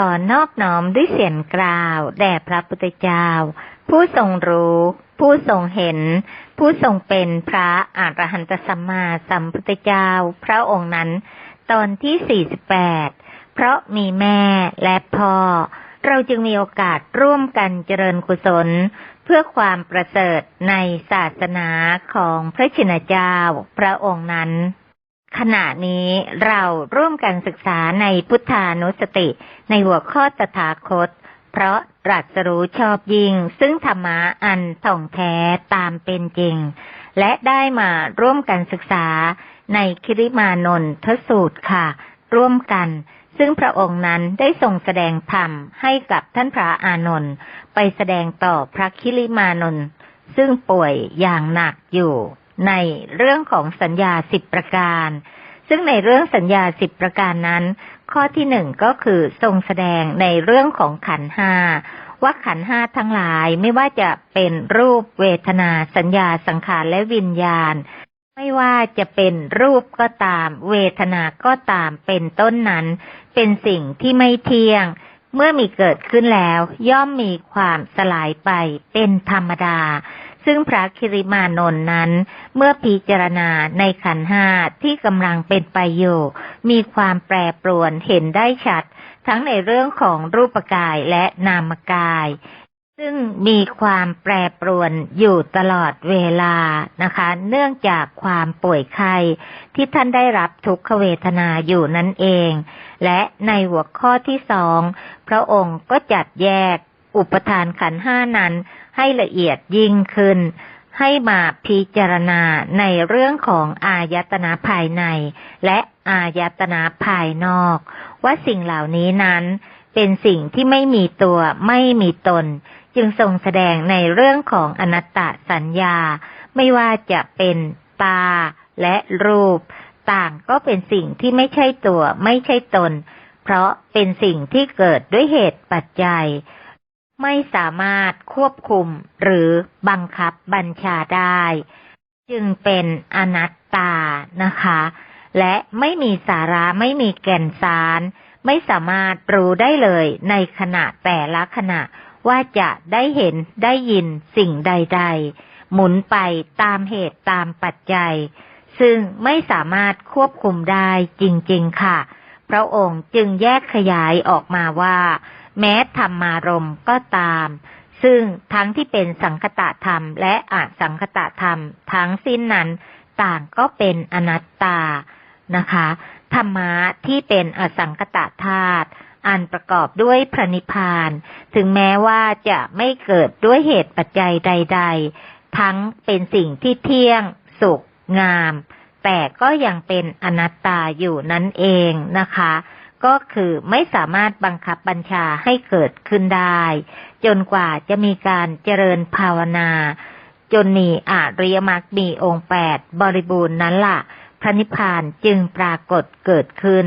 ขอนอบน้อมด้วยเสียงกล่าว แด่พระพุทธเจ้า ผู้ทรงรู้ ผู้ทรงเห็น ผู้ทรงเป็นพระอรหันตสัมมาสัมพุทธเจ้า พระองค์นั้น ตอนที่ 48 เพราะมีแม่และพ่อ เราจึงมีโอกาสร่วมกันเจริญกุศล เพื่อความประเสริฐในศาสนาของพระชินเจ้า พระองค์นั้น ขณะนี้เราร่วมกันศึกษาในพุทธานุสติ ในหัวข้อตถาคต เพราะตรัสรู้ชอบยิ่ง ซึ่งธรรมะอันท่องแท้ตามเป็นจริง และได้มาร่วมกันศึกษาในคิริมานนทสูตรค่ะ ร่วมกัน ซึ่งพระองค์นั้นได้ทรงแสดงธรรมให้กับท่านพระอานนท์ไปแสดงต่อพระคิริมานนท์ซึ่งป่วยอย่างหนักอยู่ ในเรื่องของสัญญาสิบประการ ซึ่งในเรื่องสัญญาสิบประการนั้น ข้อที่หนึ่งก็คือทรงแสดงในเรื่องของขันห้าว่าขันห้าทั้งหลายไม่ว่าจะเป็นรูปเวทนาสัญญาสังขารและวิญญาณ ไม่ว่าจะเป็นรูปก็ตาม เวทนาก็ตามเป็นต้นนั้น เป็นสิ่งที่ไม่เที่ยง เมื่อมีเกิดขึ้นแล้ว ย่อมมีความสลายไปเป็นธรรมดา ซึ่งพระคิริมานนท์นั้น เมื่อพิจารณาในขันธ์ห้าที่กำลังเป็นไปอยู่มีความแปรปรวนเห็นได้ชัด ทั้งในเรื่องของรูปกายและนามกาย ซึ่งมีความแปรปรวนอยู่ตลอดเวลานะคะ เนื่องจากความป่วยไข้ที่ท่านได้รับทุกขเวทนาอยู่นั่นเอง และในหัวข้อที่สองพระองค์ก็จัดแยก อุปทานขันห้านั้นให้ละเอียดยิ่งขึ้น ให้มาพิจารณาในเรื่องของอายตนะภายใน และอายตนะภายนอก ว่าสิ่งเหล่านี้นั้นเป็นสิ่งที่ไม่มีตัวไม่มีตน จึงทรงแสดงในเรื่องของอนัตตสัญญา ไม่ว่าจะเป็นตาและรูป ต่างก็เป็นสิ่งที่ไม่ใช่ตัวไม่ใช่ตน เพราะเป็นสิ่งที่เกิดด้วยเหตุปัจจัย ไม่สามารถควบคุมหรือบังคับบัญชาได้ จึงเป็นอนัตตานะคะ และไม่มีสาระไม่มีแก่นสาร ไม่สามารถรู้ได้เลยในขณะแต่ละขณะว่าจะได้เห็นได้ยินสิ่งใด ๆ หมุนไปตามเหตุตามปัจจัย ซึ่งไม่สามารถควบคุมได้จริง ๆ ค่ะ พระองค์จึงแยกขยายออกมาว่า แม้ธรรมารมก็ตาม ซึ่งทั้งที่เป็นสังคตะธรรมและอสังคตะธรรม ทั้งสิ้นนั้นต่างก็เป็นอนัตตานะคะ ธรรมะที่เป็นอสังคตะธาตุอันประกอบด้วยพระนิพพาน ถึงแม้ว่าจะไม่เกิดด้วยเหตุปัจจัยใด ๆ ทั้งเป็นสิ่งที่เที่ยง สุข งาม แต่ก็ยังเป็นอนัตตาอยู่นั่นเองนะคะ ก็คือไม่สามารถบังคับบัญชาให้เกิดขึ้นได้ จนกว่าจะมีการเจริญภาวนา จนมีอริยมรรคมีองค์แปดบริบูรณ์นั้นละ่ะ พระนิพพานจึงปรากฏเกิดขึ้น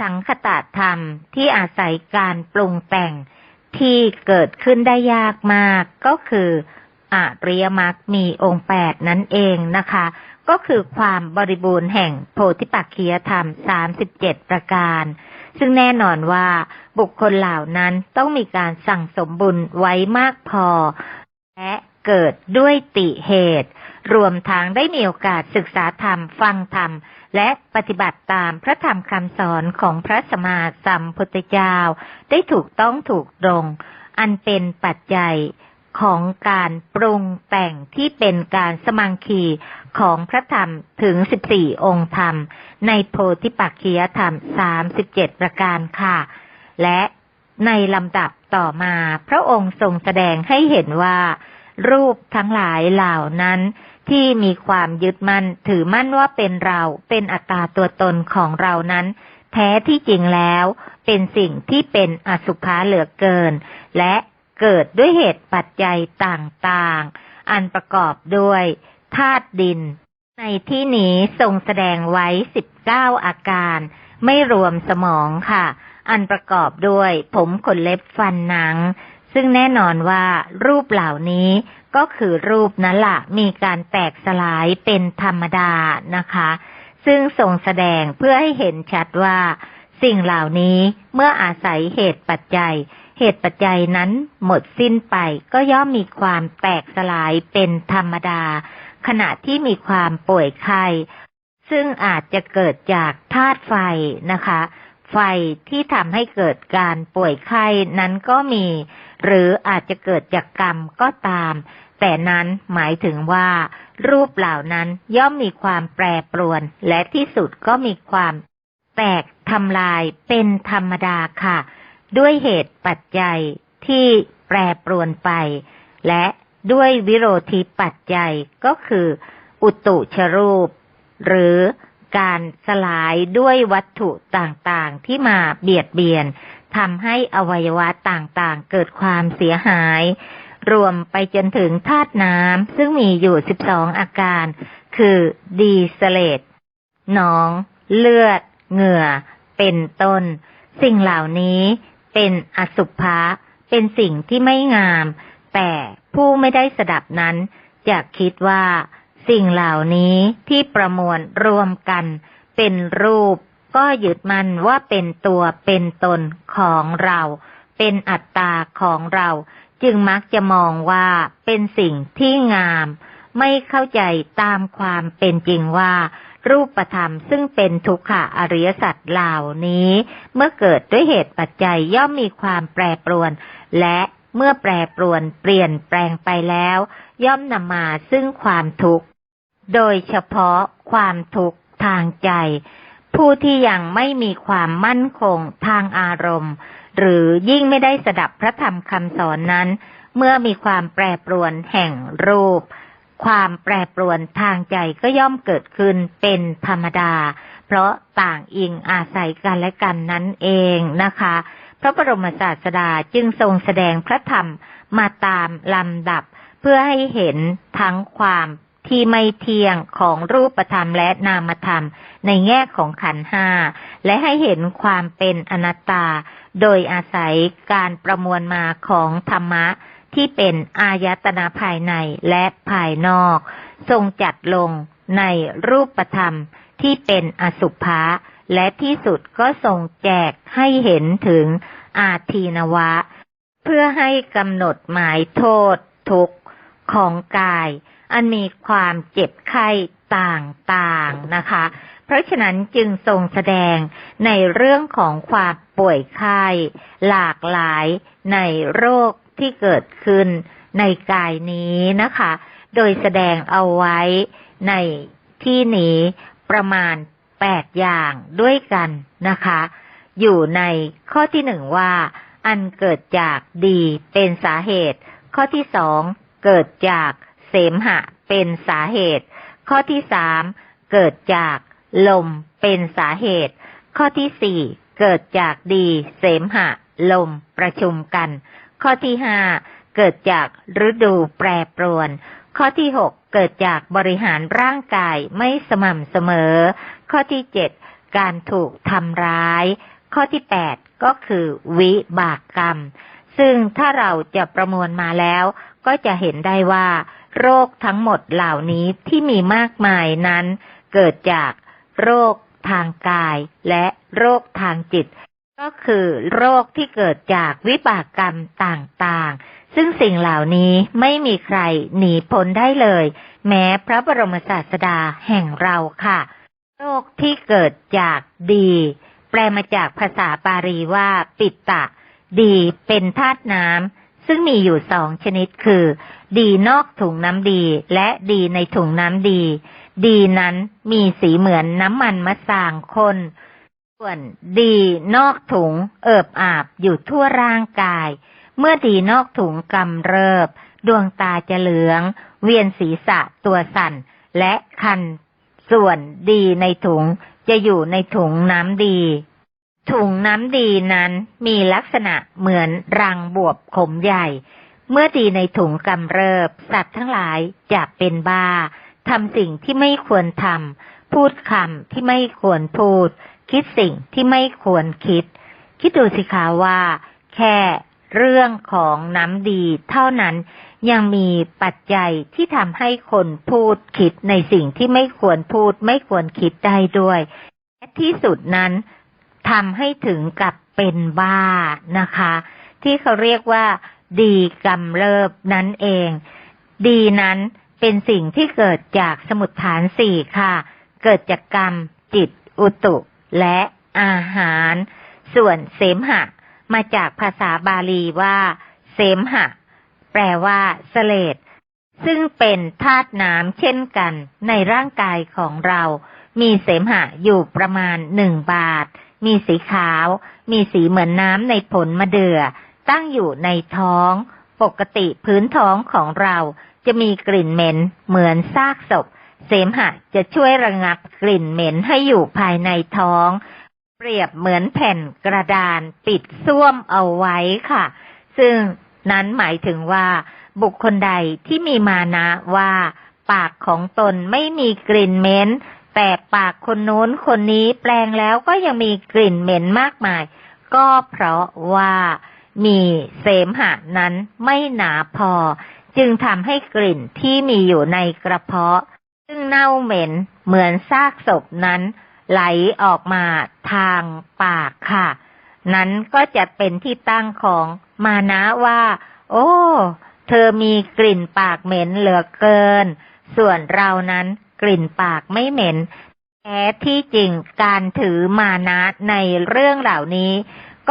สังคตธรรมที่อาศัยการปรุงแต่งที่เกิดขึ้นได้ยากมากก็คืออริยมรรคมีองค์แปดนั่นเองนะคะ ก็คือความบริบูรณ์แห่งโพธิปักขียธรรมสามสิบเจ็ดประการ ซึ่งแน่นอนว่าบุคคลเหล่านั้นต้องมีการสั่งสมบุญไว้มากพอ และเกิดด้วยติเหตุ รวมทั้งได้มีโอกาสศึกษาธรรม ฟังธรรม และปฏิบัติตามพระธรรมคำสอนของพระสมมาสัมพุทธเจ้า ได้ถูกต้องถูกตรง อันเป็นปัจจัย ของการปรุงแต่งที่เป็นการสมังคีของพระธรรมถึง 14 องค์ธรรม ในโพธิปักขียธรรม 37 ประการค่ะ และในลำดับต่อมาพระองค์ทรงแสดงให้เห็นว่า รูปทั้งหลายเหล่านั้นที่มีความยึดมั่นถือมั่นว่าเป็นเราเป็นอัตตาตัวตนของเรานั้น แท้ที่จริงแล้ว เป็นสิ่งที่เป็นอสุภะเหลือเกิน และ เกิดด้วยเหตุปัจจัยต่างๆ อันประกอบด้วยธาตุดิน ในที่นี้ทรงแสดงไว้สิบเก้าอาการ ไม่รวมสมองค่ะ อันประกอบด้วยผมขนเล็บฟันหนัง ซึ่งแน่นอนว่ารูปเหล่านี้ก็คือรูปนั้นละมีการแตกสลายเป็นธรรมดานะคะ ซึ่งทรงแสดงเพื่อให้เห็นชัดว่า สิ่งเหล่านี้เมื่ออาศัยเหตุปัจจัย เหตุปัจจัยนั้นหมดสิ้นไปก็ย่อมมีความแตกสลายเป็นธรรมดา ขณะที่มีความป่วยไข้ซึ่งอาจจะเกิดจากธาตุไฟนะคะ ไฟที่ทำให้เกิดการป่วยไข้นั้นก็มี หรืออาจจะเกิดจากกรรมก็ตาม แต่นั้นหมายถึงว่า รูปเหล่านั้นย่อมมีความแปรปรวน และที่สุดก็มีความแตกทำลายเป็นธรรมดาค่ะ ด้วยเหตุปัจจัยที่แปรปรวนไป และด้วยวิโรธีปัจจัยก็คือ อุตุชรูป หรือการสลายด้วยวัตถุต่างๆที่มาเบียดเบียนทำให้อวัยวะต่างๆ เกิดความเสียหาย รวมไปจนถึงธาตุน้ำซึ่งมีอยู่ 12 อาการ คือดีสเลตหนอง เลือด เหงื่อ เป็นต้น สิ่งเหล่านี้ เป็นอสุภะเป็นสิ่งที่ไม่งาม แต่ผู้ไม่ได้สดับนั้นจะคิดว่า สิ่งเหล่านี้ที่ประมวลรวมกัน เป็นรูป ก็ยึดมันว่าเป็นตัวเป็นตนของเรา เป็นอัตตาของเรา จึงมักจะมองว่าเป็นสิ่งที่งาม ไม่เข้าใจตามความเป็นจริงว่า รูปธรรมซึ่งเป็นทุกขะอริยสัจเหล่านี้ เมื่อเกิดด้วยเหตุปัจจัยย่อมมีความแปรปรวน และเมื่อแปรปรวนเปลี่ยนแปลงไปแล้ว ย่อมนำมาซึ่งความทุกข์ โดยเฉพาะความทุกข์ทางใจ ผู้ที่ยังไม่มีความมั่นคงทางอารมณ์ หรือยิ่งไม่ได้สดับพระธรรมคำสอนนั้น เมื่อมีความแปรปรวนแห่งรูป ความแปรปรวนทางใจก็ย่อมเกิดขึ้นเป็นธรรมดา เพราะต่างอิงอาศัยกันและกันนั่นเองนะคะ พระบรมศาสดาจึงทรงแสดงพระธรรมมาตามลำดับ เพื่อให้เห็นทั้งความที่ไม่เที่ยงของรูปธรรมและนามธรรม ในแง่ของขันห้า และให้เห็นความเป็นอนัตตา โดยอาศัยการประมวลมาของธรรมะ ที่เป็นอายตนะภายในและภายนอก ทรงจัดลงในรูปธรรมที่เป็นอสุภะและที่สุดก็ทรงแจกให้เห็นถึงอาทีนวะ เพื่อให้กำหนดหมายโทษทุกข์ของกาย อันมีความเจ็บไข้ต่างๆนะคะ เพราะฉะนั้นจึงทรงแสดงในเรื่องของความป่วยไข้หลากหลายในโรค ที่เกิดขึ้นในกายนี้นะคะ โดยแสดงเอาไว้ในที่นี้ประมาณแปดอย่างด้วยกันนะคะ อยู่ในข้อที่หนึ่งว่า อันเกิดจากดีเป็นสาเหตุ ข้อที่สองเกิดจากเสมหะเป็นสาเหตุ ข้อที่สามเกิดจากลมเป็นสาเหตุ ข้อที่สี่เกิดจากดีเสมหะลมประชุมกัน ข้อที่ห้าเกิดจากฤดูแปรปรวน ข้อที่หกเกิดจากบริหารร่างกายไม่สม่ำเสมอ ข้อที่เจ็ดการถูกทำร้าย ข้อที่แปดก็คือวิบากกรรม ซึ่งถ้าเราจะประมวลมาแล้ว ก็จะเห็นได้ว่า โรคทั้งหมดเหล่านี้ที่มีมากมายนั้น เกิดจากโรคทางกายและโรคทางจิต ก็คือโรคที่เกิดจากวิบากกรรมต่างๆ ซึ่งสิ่งเหล่านี้ไม่มีใครหนีพ้นได้เลย แม้พระบรมศาสดาแห่งเราค่ะ โรคที่เกิดจากดี แปลมาจากภาษาบาลีว่าปิตตะ ดีเป็นธาตุน้ำซึ่งมีอยู่สองชนิดคือ ดีนอกถุงน้ำดี และดีในถุงน้ำดี ดีนั้นมีสีเหมือนน้ำมันมะสางคน ส่วนดีนอกถุงเอิบอาบอยู่ทั่วร่างกาย เมื่อดีนอกถุงกำเริบ ดวงตาจะเหลือง เวียนศีรษะตัวสั่น และคัน ส่วนดีในถุงจะอยู่ในถุงน้ำดี ถุงน้ำดีนั้นมีลักษณะเหมือนรังบวบขมใหญ่ เมื่อดีในถุงกำเริบ สัตว์ทั้งหลายจะเป็นบ้าทำสิ่งที่ไม่ควรทำพูดคำที่ไม่ควรพูด คิดสิ่งที่ไม่ควรคิด คิดดูสิคะว่า แค่เรื่องของน้ำดีเท่านั้นยังมีปัจจัยที่ทำให้คนพูดคิดในสิ่งที่ไม่ควรพูดไม่ควรคิดได้ด้วยและที่สุดนั้นทำให้ถึงกับเป็นบ้านะคะ ที่เขาเรียกว่า ดีกำเริบนั่นเอง ดีนั้นเป็นสิ่งที่เกิดจากสมุดฐานสี่ค่ะ เกิดจากกรรมจิตอุตุ และอาหาร ส่วนเสมหะ มาจากภาษาบาลีว่า เสมหะ แปลว่าเสลดซึ่งเป็นธาตุน้ำเช่นกันในร่างกายของเรา มีเสมหะอยู่ประมาณหนึ่งบาท มีสีขาว มีสีเหมือนน้ำในผลมะเดื่อ ตั้งอยู่ในท้อง ปกติพื้นท้องของเราจะมีกลิ่นเหม็นเหมือนซากศพ เสมหะจะช่วยระงับกลิ่นเหม็นให้อยู่ภายในท้อง เปรียบเหมือนแผ่นกระดานปิดส้วมเอาไว้ค่ะ ซึ่งนั้นหมายถึงว่า บุคคลใดที่มีมานะว่า ปากของตนไม่มีกลิ่นเหม็นแต่ปากคนโน้นคนนี้แปลงแล้วก็ยังมีกลิ่นเหม็นมากมาย ก็เพราะว่ามีเสมหะนั้นไม่หนาพอ จึงทำให้กลิ่นที่มีอยู่ในกระเพาะ ซึ่งเน่าเหม็นเหมือนซากศพนั้น ไหลออกมาทางปากค่ะ นั้นก็จะเป็นที่ตั้งของมานะว่า โอ้ เธอมีกลิ่นปากเหม็นเหลือเกิน ส่วนเรานั้นกลิ่นปากไม่เหม็นแท้ที่จริงการถือมานะในเรื่องเหล่านี้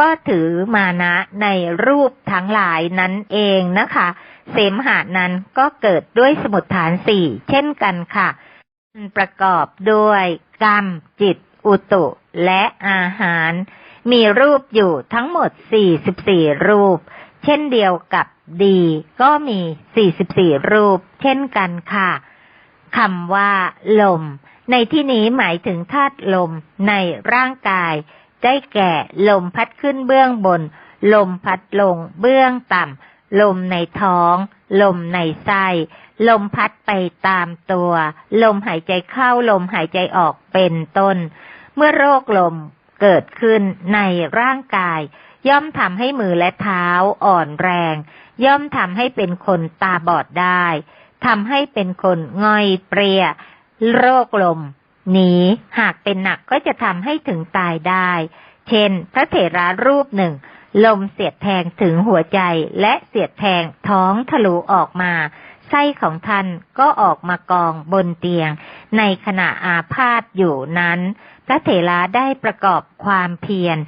ก็ถือมานะในรูปทั้งหลายนั้นเองนะคะ เสมหะนั้นก็เกิดด้วยสมุดฐานสี่เช่นกันค่ะประกอบด้วยกรรม จิต อุตุและอาหาร มีรูปอยู่ทั้งหมด 44 รูป เช่นเดียวกับดี ก็มี 44 รูป เช่นกันค่ะคำว่า ลม ในที่นี้หมายถึงธาตุลมในร่างกาย ได้แก่ลมพัดขึ้นเบื้องบน ลมพัดลงเบื้องต่ำ ลมในท้อง ลมในไส้ ลมพัดไปตามตัว ลมหายใจเข้าลมหายใจออกเป็นต้น เมื่อโรคลมเกิดขึ้นในร่างกาย ย่อมทำให้มือและเท้าอ่อนแรง ย่อมทำให้เป็นคนตาบอดได้ทำให้เป็นคนง่อยเปรีย โรคลมหนีหากเป็นหนักก็จะทำให้ถึงตายได้ เช่น พระเถระรูปหนึ่ง ลมเสียดแทงถึงหัวใจและเสียดแทงท้องทะลุออกมาไส้ของท่านก็ออกมากองบนเตียง ในขณะอาพาธอยู่นั้น พระเถระได้ประกอบความเพียร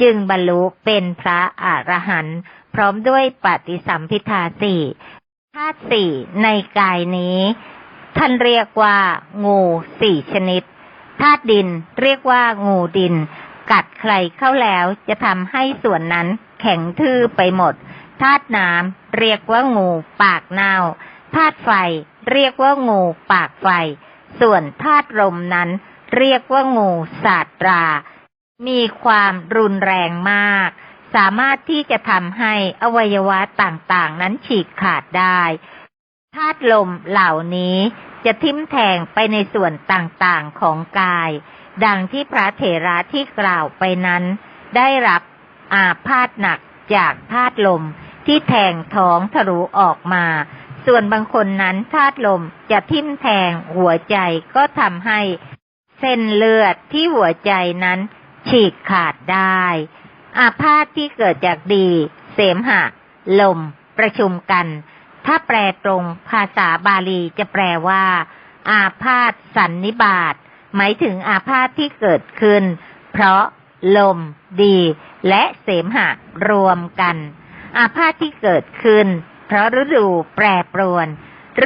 จึงบรรลุเป็นพระอรหันต์พร้อมด้วยปฏิสัมพิทาสี่ธาตุสี่ในกายนี้ ท่านเรียกว่า งูสี่ชนิดธาตุดินเรียกว่างูดิน กัดใครเข้าแล้วจะทำให้ส่วนนั้นแข็งทื่อไปหมด ธาตุน้ำเรียกว่างูปากเน่า ธาตุไฟเรียกว่างูปากไฟ ส่วนธาตุลมนั้น เรียกว่างูสาสตรา มีความรุนแรงมาก สามารถที่จะทำให้อวัยวะต่างๆ นั้นฉีกขาดได้ ธาตุลมเหล่านี้ จะทิ่มแทงไปในส่วนต่างๆของกาย ดังที่พระเถระที่กล่าวไปนั้น ได้รับอาพาธหนักจากธาตุลมที่แทงท้องทะลุออกมา ส่วนบางคนนั้นธาตุลมจะทิ่มแทงหัวใจก็ทำให้ เส้นเลือดที่หัวใจนั้น ฉีกขาดได้ อาพาธที่เกิดจากดี เสมหะ ลม ประชุมกัน ถ้าแปลตรงภาษาบาลีจะแปลว่า อาพาธสันนิบาต หมายถึงอาพาธที่เกิดขึ้น เพราะลม ดี และเสมหะรวมกัน อาพาธที่เกิดขึ้น เพราะฤดูแปรปรวน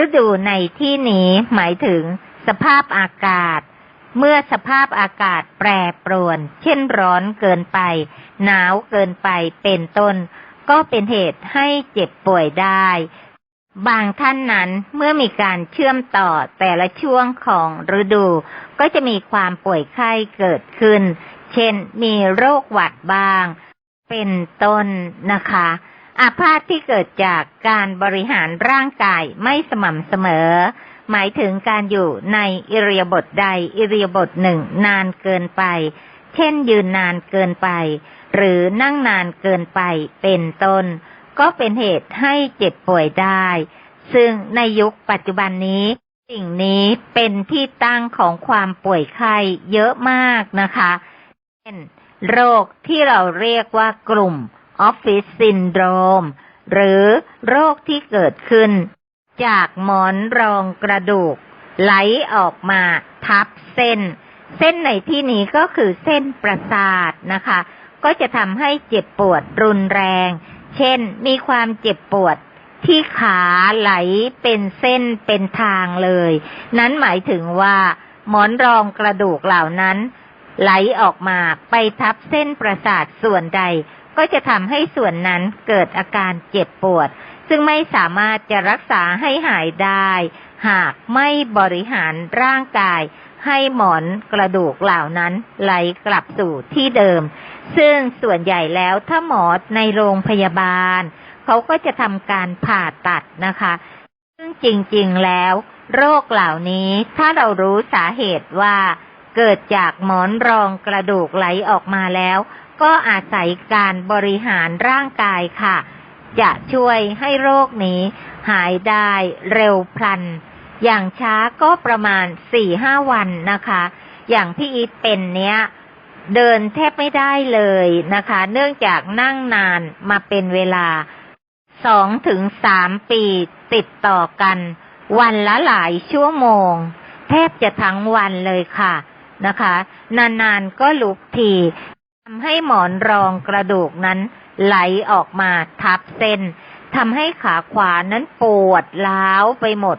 ฤดูในที่นี้หมายถึงสภาพอากาศ เมื่อสภาพอากาศแปรปรวน เช่นร้อนเกินไป หนาวเกินไปเป็นต้น ก็เป็นเหตุให้เจ็บป่วยได้ บางท่านนั้นเมื่อมีการเชื่อมต่อแต่ละช่วงของฤดู ก็จะมีความป่วยไข้เกิดขึ้น เช่นมีโรคหวัดบ้าง เป็นต้นนะคะ อาพาธที่เกิดจากการบริหารร่างกายไม่สม่ำเสมอ หมายถึงการอยู่ในอิริยาบถใดอิริยาบถหนึ่งนานเกินไป เช่นยืนนานเกินไป หรือนั่งนานเกินไปเป็นต้น ก็เป็นเหตุให้เจ็บป่วยได้ ซึ่งในยุคปัจจุบันนี้ สิ่งนี้เป็นที่ตั้งของความป่วยไข้เยอะมากนะคะเช่นโรคที่เราเรียกว่ากลุ่มออฟฟิศซินโดรม หรือโรคที่เกิดขึ้น จากหมอนรองกระดูก ไหลออกมาทับเส้น เส้นในที่นี้ก็คือเส้นประสาทนะคะ ก็จะทำให้เจ็บปวดรุนแรง เช่น มีความเจ็บปวดที่ขาไหลเป็นเส้นเป็นทางเลย นั้นหมายถึงว่าหมอนรองกระดูกเหล่านั้น ไหลออกมาไปทับเส้นประสาทส่วนใด ก็จะทำให้ส่วนนั้นเกิดอาการเจ็บปวด ซึ่งไม่สามารถจะรักษาให้หายได้ หากไม่บริหารร่างกาย ให้หมอนกระดูกเหล่านั้นไหลกลับสู่ที่เดิม ซึ่งส่วนใหญ่แล้วถ้าหมอในโรงพยาบาล เขาก็จะทำการผ่าตัดนะคะ ซึ่งจริงๆแล้ว โรคเหล่านี้ถ้าเรารู้สาเหตุว่าเกิดจากหมอนรองกระดูกไหลออกมาแล้ว ก็อาศัยการบริหารร่างกายค่ะ จะช่วยให้โรคนี้ หายได้เร็วพลัน อย่างช้าก็ประมาณสี่ห้าวันนะคะ อย่างที่อีทเป็นเนี้ย เดินแทบไม่ได้เลยนะคะ เนื่องจากนั่งนานมาเป็นเวลาสองถึงสามปีติดต่อกัน วันละหลายชั่วโมง แทบจะทั้งวันเลยค่ะนะคะ นานๆก็ลุกทีทำให้หมอนรองกระดูกนั้น ไหลออกมาทับเส้นทำให้ขาขวานั้นปวดล้าวไปหมด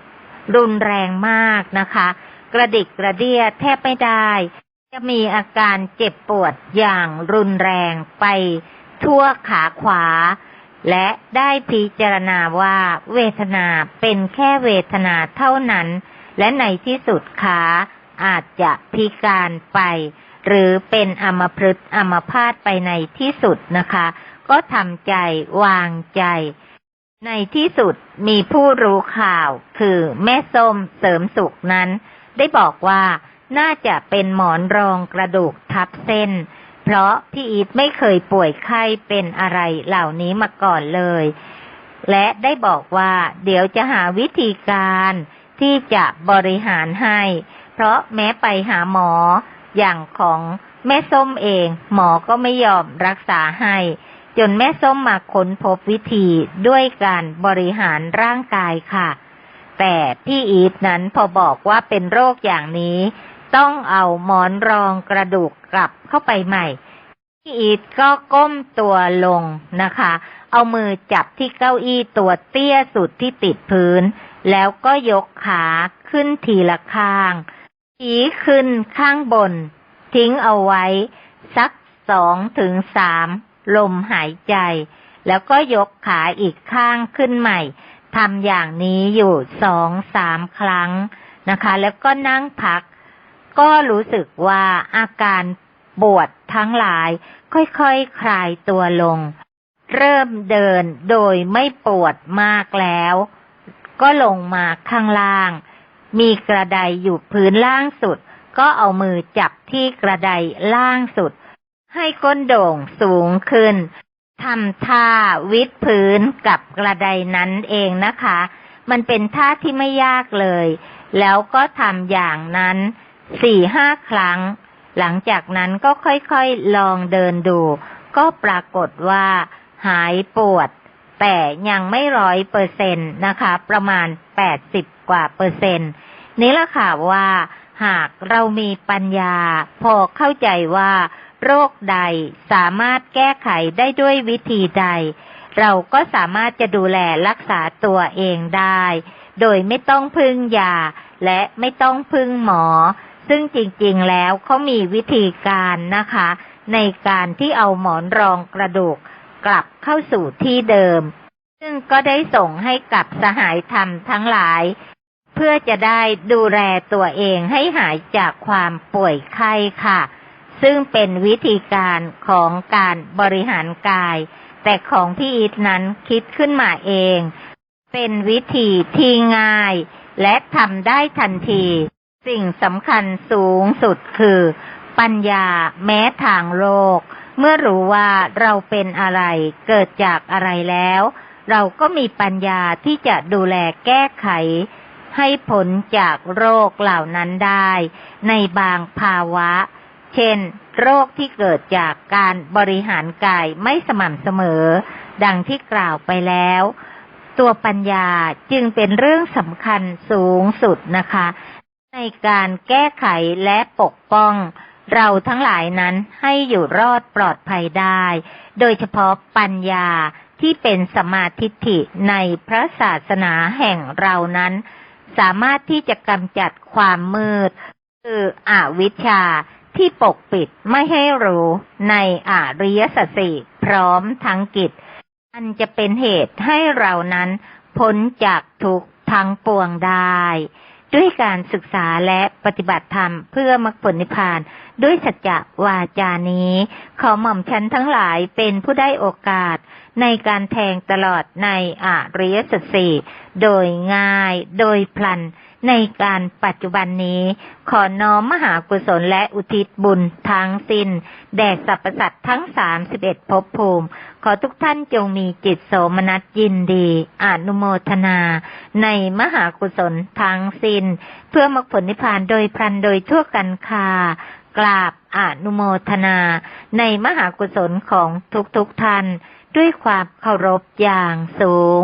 รุนแรงมากนะคะ กระดิกกระเดียแทบไม่ได้ จะมีอาการเจ็บปวดอย่างรุนแรงไปทั่วขาขวา และได้พิจารณาว่าเวทนาเป็นแค่เวทนาเท่านั้น และในที่สุดขาอาจจะพิการไป หรือเป็นอมพฤกษ์อมพาตไปในที่สุดนะคะ ก็ทำใจวางใจ ในที่สุดมีผู้รู้ข่าวคือแม่ส้มเสริมสุขนั้น ได้บอกว่า น่าจะเป็นหมอนรองกระดูกทับเส้น เพราะพี่อีทไม่เคยป่วยไข้เป็นอะไรเหล่านี้มาก่อนเลย และได้บอกว่า เดี๋ยวจะหาวิธีการที่จะบริหารให้ เพราะแม้ไปหาหมออย่างของแม่ส้มเอง หมอก็ไม่ยอมรักษาให้ จนแม่ส้มมาค้นพบวิธีด้วยการบริหารร่างกายค่ะ แต่พี่อีทนั้นพอบอกว่าเป็นโรคอย่างนี้ ต้องเอาหมอนรองกระดูกกลับเข้าไปใหม่พี่อีทก็ก้มตัวลงนะคะ เอามือจับที่เก้าอี้ตัวเตี้ยสุดที่ติดพื้น แล้วก็ยกขาขึ้นทีละข้าง ชี้ขึ้นข้างบน ทิ้งเอาไว้ สักสองถึงสามลมหายใจ แล้วก็ยกขาอีกข้างขึ้นใหม่ทำอย่างนี้อยู่สองสามครั้งนะคะ แล้วก็นั่งพัก ก็รู้สึกว่าอาการปวดทั้งหลาย ค่อยๆคคลายตัวลง เริ่มเดินโดยไม่ปวดมากแล้ว ก็ลงมาข้างล่าง มีกระไดอยู่พื้นล่างสุด ก็เอามือจับที่กระไดล่างสุด ให้ก้นโด่งสูงขึ้นทำท่าวิดพื้นกับกระไดนั้นเองนะคะ มันเป็นท่าที่ไม่ยากเลย แล้วก็ทำอย่างนั้น สี่ห้าครั้ง หลังจากนั้นก็ค่อยๆลองเดินดู ก็ปรากฏว่าหายปวด แต่ยังไม่ร้อยเปอร์เซ็นต์นะคะ ประมาณแปดสิบกว่าเปอร์เซ็นต์นี่แหละค่ะว่าหากเรามีปัญญา พอเข้าใจว่า โรคใดสามารถแก้ไขได้ด้วยวิธีใด เราก็สามารถจะดูแลรักษาตัวเองได้ โดยไม่ต้องพึ่งยา และไม่ต้องพึ่งหมอ ซึ่งจริงๆแล้วเขามีวิธีการนะคะ ในการที่เอาหมอนรองกระดูกกลับเข้าสู่ที่เดิม ซึ่งก็ได้ส่งให้กับสหายธรรมทั้งหลาย เพื่อจะได้ดูแลตัวเองให้หายจากความป่วยไข้ค่ะ ซึ่งเป็นวิธีการของการบริหารกาย แต่ของพี่อีทนั้นคิดขึ้นมาเอง เป็นวิธีที่ง่าย และทำได้ทันที สิ่งสำคัญสูงสุดคือ ปัญญาแม้ทางโลก เมื่อรู้ว่าเราเป็นอะไรเกิดจากอะไรแล้ว เราก็มีปัญญาที่จะดูแลแก้ไข ให้ผลจากโรคเหล่านั้นได้ ในบางภาวะ เช่น โรคที่เกิดจากการบริหารกายไม่สม่ำเสมอ ดังที่กล่าวไปแล้ว ตัวปัญญาจึงเป็นเรื่องสำคัญสูงสุดนะคะ ในการแก้ไขและปกป้อง เราทั้งหลายนั้นให้อยู่รอดปลอดภัยได้ โดยเฉพาะปัญญาที่เป็นสมาธิฐิในพระศาสนาแห่งเรานั้น สามารถที่จะกำจัดความมืด คืออวิชชาที่ปกปิดไม่ให้รู้ในอริยสัจสี่พร้อมทั้งกิจ อันจะเป็นเหตุให้เรานั้น พ้นจากทุกทั้งปวงได้ ด้วยการศึกษาและปฏิบัติธรรมเพื่อมรรคผลนิพพาน ด้วยสัจจะวาจานี้ ขอหม่อมฉันทั้งหลายเป็นผู้ได้โอกาส ในการแทงตลอดในอริยสัจสี่โดยง่ายโดยพลัน ในการปัจจุบันนี้ ขอน้อมมหากุศลและอุทิศบุญทั้งสิ้น แด่สรรพสัตว์ทั้งสามสิบเอ็ดภพภูมิ ขอทุกท่านจงมีจิตโสมนัสยินดีอนุโมทนา ในมหากุศลทั้งสิ้น เพื่อมรรคผลนิพพานโดยพลันโดยทั่วกันคากราบอนุโมทนา ในมหากุศลของทุกๆทท่าน ด้วยความเคารพอย่างสูง